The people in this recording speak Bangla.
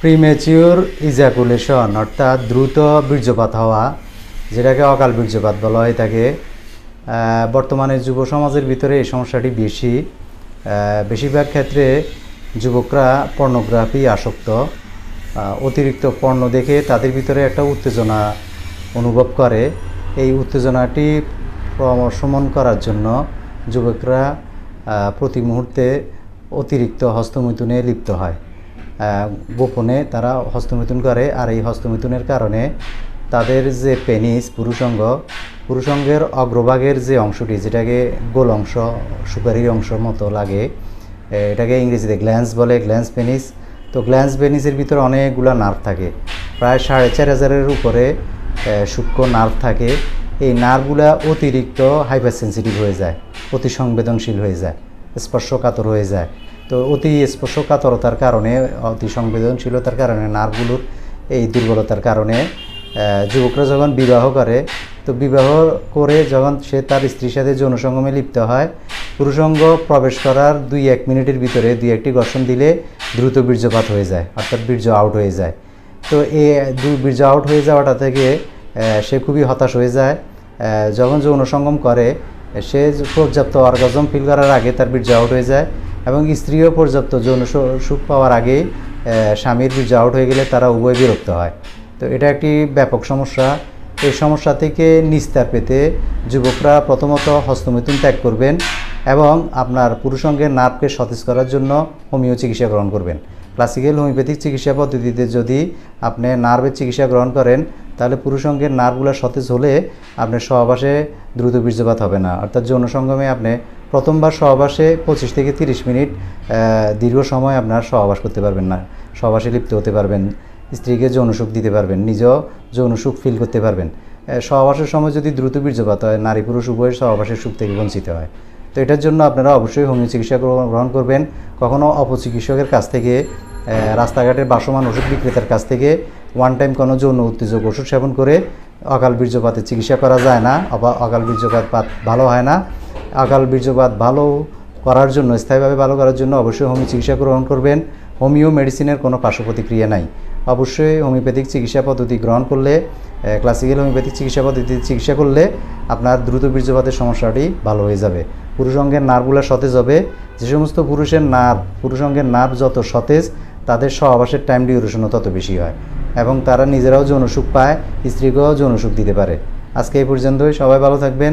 প্রিমেচিওর ইজাকুলেশন অর্থাৎ দ্রুত বীর্যপাত হওয়া, যেটাকে অকাল বীর্যপাত বলা হয় থাকে বর্তমানে যুব সমাজের ভিতরে এই সমস্যাটি বেশি। বেশিরভাগ ক্ষেত্রে যুবকরা পর্নোগ্রাফি আসক্ত। অতিরিক্ত পণ্য দেখে তাদের ভিতরে একটা উত্তেজনা অনুভব করে। এই উত্তেজনাটি প্রশমন করার জন্য যুবকরা প্রতি মুহূর্তে অতিরিক্ত হস্তমৈথুনে লিপ্ত হয়। গোপনে তারা হস্তমৈথুন করে আর এই হস্তমৈথুনের কারণে তাদের যে পেনিস পুরুষঙ্গ, পুরুষঙ্গের অগ্রভাগের যে অংশটি, যেটাকে গোল অংশ সুপারির অংশ মতো লাগে এটাকে ইংরেজিতে গ্ল্যান্স বলে, গ্ল্যান্স পেনিস। তো গ্ল্যান্স পেনিসের ভিতরে অনেকগুলো নার্ভ থাকে। প্রায় সাড়ে চার হাজারের উপরে সূক্ষ্ম নার্ভ থাকে। এই নার্ভগুলা অতিরিক্ত হাইপার সেন্সিটিভ হয়ে যায় অতি সংবেদনশীল হয়ে যায়, স্পর্শকাতর হয়ে যায়। তো অতি স্পর্শকাতরতার কারণে, অতি সংবেদনশীলতার কারণে, নার্ভগুলোর এই দুর্বলতার কারণে যুবকরা যখন বিবাহ করে, তো বিবাহ করে যখন সে তার স্ত্রীর সাথে যৌন সঙ্গমে লিপ্ত হয় পুরুষঙ্গ প্রবেশ করার দুই এক মিনিটের ভিতরে দুই একটি ঘর্ষণ দিলে দ্রুত বীর্যপাত হয়ে যায়, অর্থাৎ বীর্য আউট হয়ে যায়। তো এই বীর্য আউট হয়ে যাওয়াটা থেকে সে খুবই হতাশ হয়ে যায়। যখন যৌন সঙ্গম করে, সে পর্যাপ্ত অর্গাজম ফিল করার আগে তার বীর্য আউট হয়ে যায়। এবং স্ত্রীও পর্যাপ্ত যৌন সুখ পাওয়ার আগে স্বামীর বীর্য আউট হয়ে গেলে তারা উভয় বিরক্ত হয়। তো এটা একটি ব্যাপক সমস্যা। এই সমস্যা থেকে নিস্তার পেতে যুবকরা প্রথমত হস্তমৈথুন ত্যাগ করবেন এবং আপনার পুরুষঙ্গের নার্ভকে সতেজ করার জন্য হোমিও চিকিৎসা গ্রহণ করবেন। ক্লাসিক্যাল হোমিওপ্যাথিক চিকিৎসা পদ্ধতিতে যদি আপনি নার্ভের চিকিৎসা গ্রহণ করেন, তাহলে পুরুষঙ্গের নার্ভগুলো সতেজ হলে আপনার সহবাসে দ্রুত বীর্যপাত হবে না। অর্থাৎ যৌন সঙ্গমে আপনি প্রথমবার সহবাসে পঁচিশ থেকে তিরিশ মিনিট দীর্ঘ সময় আপনার সহবাস করতে পারবেন না। সহবাসে লিপ্ত হতে পারবেন, স্ত্রীকে যৌন সুখ দিতে পারবেন, নিজেও যৌন সুখ ফিল করতে পারবেন। সহবাসের সময় যদি দ্রুত বীর্যপাত হয়, নারী পুরুষ উভয়ের সহবাসের সুখ থেকে বঞ্চিত হয়। তো এটার জন্য আপনারা অবশ্যই হোমিও চিকিৎসা গ্রহণ করবেন। কখনও অপচিকিৎসকের কাছ থেকে রাস্তাঘাটের বাসমান ওষুধ বিক্রেতার কাছ থেকে ওয়ান টাইম কোনো যৌন উত্তেজক ওষুধ সেবন করে অকাল বীর্যপাতের চিকিৎসা করা যায় না অকাল বীর্যপাত ভালো হয় না। অকাল বীর্যপাত ভালো করার জন্য, স্থায়ীভাবে ভালো করার জন্য অবশ্যই হোমিও চিকিৎসা গ্রহণ করবেন। হোমিও মেডিসিনের কোনো পার্শ্ব প্রতিক্রিয়া নাই। অবশ্যই হোমিওপ্যাথিক চিকিৎসা পদ্ধতি গ্রহণ করলে ক্লাসিক্যাল হোমিওপ্যাথিক চিকিৎসা পদ্ধতি চিকিৎসা করলে আপনার দ্রুত বীর্যপাতের সমস্যাটি ভালো হয়ে যাবে। পুরুষ অঙ্গের নার্ভগুলো সতেজ হবে। যে সমস্ত পুরুষের নার্ভ, পুরুষ অঙ্গের নার্ভ যত সতেজ, তাদের সহবাসের টাইম ডিউরেশনও তত বেশি হয় এবং তারা নিজেরাও যৌন সুখ পায়, স্ত্রীকেও যৌন সুখ দিতে পারে। আজকে এই পর্যন্তই। সবাই ভালো থাকবেন।